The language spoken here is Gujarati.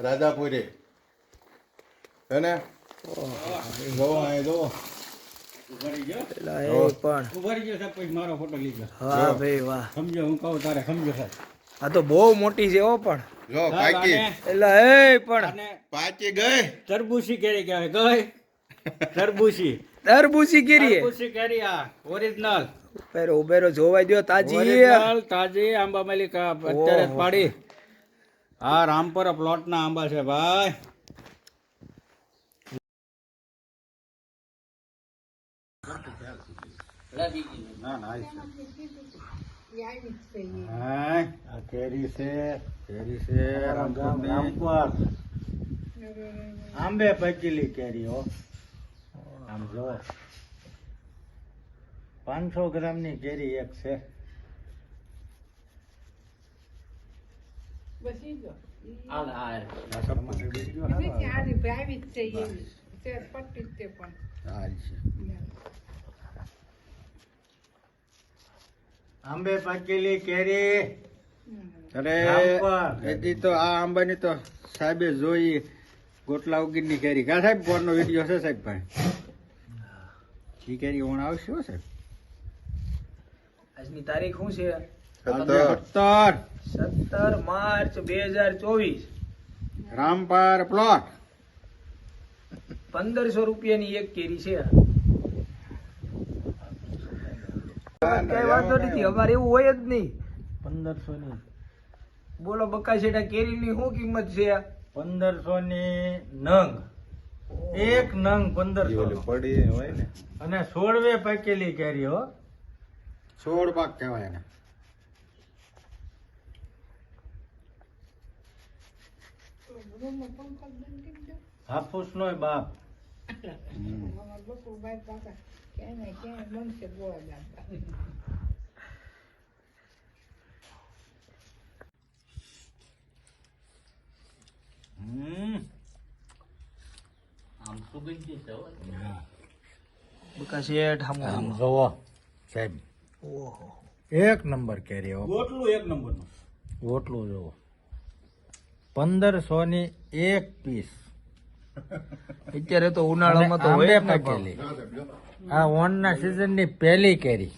રાજાપુરી હે ને જો અહીં જો ઉભારી ગયો? પેલા એ પણ. ઉભારી ગયો સાહેબ પછી મારો ફોટો લીધો. વાહ ભાઈ વાહ. સમજો હું કહું તારે સમજો સાહેબ. આ તો બહુ મોટી છે હો પણ. જો પાકી. આને- એ પણ. પાકી ગઈ. તરબૂચી કેરી કહેવાય ગઈ. તરબૂચી. તરબૂચી કેરી તરબૂચી કેરી આ ઓરિજિનલ ઉભેરો ઉભેરો જોવાઈ દ્યો તાજી તાજી આંબા મલિકા અત્યારે પાડી. હા રામપુર પ્લોટ ના આંબા છે ભાઈ. ના ના આવી છે. હા, આ કેરી છે કેરી છે રામપુર આંબે પચેલી કેરી હો. આમ જો. પાંચસો ગ્રામની કેરી એક છે આ તમારે બીજું હારું આવે. આ છે. આંબે પાકેલી કેરી અરે એથી તો આ આંબાની તો સાહેબે જોઈ ગોટલા ઉગીરની કેરી. કા સાહેબ કોરનો વીડિયો છે સાહેબ ભાઈ? કેરી ઓણ આવશે સાહેબ? આજની તારીખ શું છે? સત્તર. સત્તર. માર્ચ બે હજાર ચોવીસ. રામપાર પ્લોટ. પંદરસો રૂપિયાની એક કેરી છે. કઈ વાંધો નથી અમારે એવું હોય જ નહીં. પંદરસો ની બોલો બકા છેટા કેરીની શું કિંમત છે પંદરસો ની નંગ. એક નંગ પંદરસો. પડી હોય ને. અને સોળવે પાકેલી કેરી હો. સોળ પાક કહેવાય એને. હાફૂસ નો બાપ હમ બકા શેઠ આમ હમ જોવો સાહેબ ઓહો એક નંબર કેરી હો ગોટલું એક નંબરનું ઓટલું જોવો પંદરસો ની એક પીસ. અત્યારે તો ઉનાળામાં તો હોય. પાકેલી. આ ઓન ના સીઝનની પહેલી કેરી.